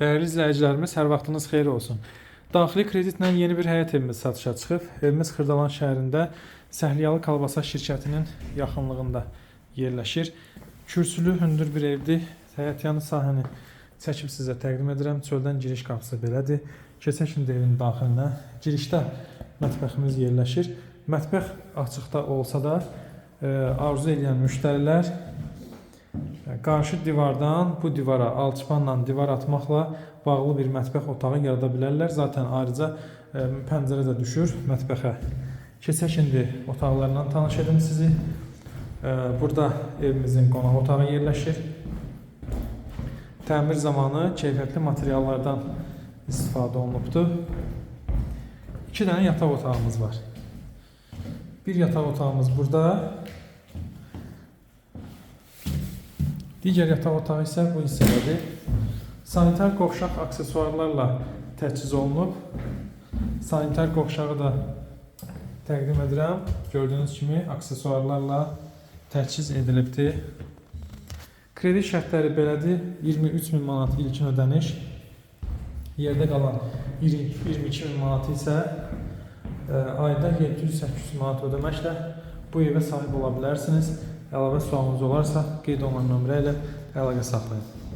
Dəyərli izləyicilərimiz, hər vaxtınız xeyir olsun. Daxili kreditlə yeni bir həyət evimiz satışa çıxıb. Evimiz Xırdalan şəhərində Səhliyalı Kalbasa şirkətinin yaxınlığında yerləşir. Kürsülü, hündür bir evdir. Həyətyanı sahəni çəkib sizə təqdim edirəm. Çöldən giriş qapısı belədir. Keçək şimdi evin daxilinə. Girişdə mətbəximiz yerləşir. Mətbəx açıqda olsa da, e, arzu edən müştərilər Qarşı divardan bu divara alçıpanla divar atmaqla bağlı bir mətbəx otağı yarada bilərlər. Zaten ayrıca pəncərə də düşür mətbəxə. Keçək indi otaqlarla tanış edim sizi. Burada evimizin qonaq otağı yerləşir. Təmir zamanı keyfiyyətli materiallardan istifadə olunubdur. İki dənə yataq otağımız var. Bir yataq otağımız burada. Digər yataq otağı isə bu hissədədir. Sanitar qovşaq aksesuarlarla təchiz olunub. Sanitar qovşağı da təqdim edirəm. Gördüyünüz kimi aksesuarlarla təchiz edilibdir. Kredi şərtləri belədir. 23 min manat ilkin ödəniş. Yerdə qalan 20 22 min manat isə e, ayda 700-800 manat ödəməklə bu evə sahib ola bilərsiniz. Əlavə sualınız olarsa qeyd olunan nömrə ilə əlaqə saxlayın.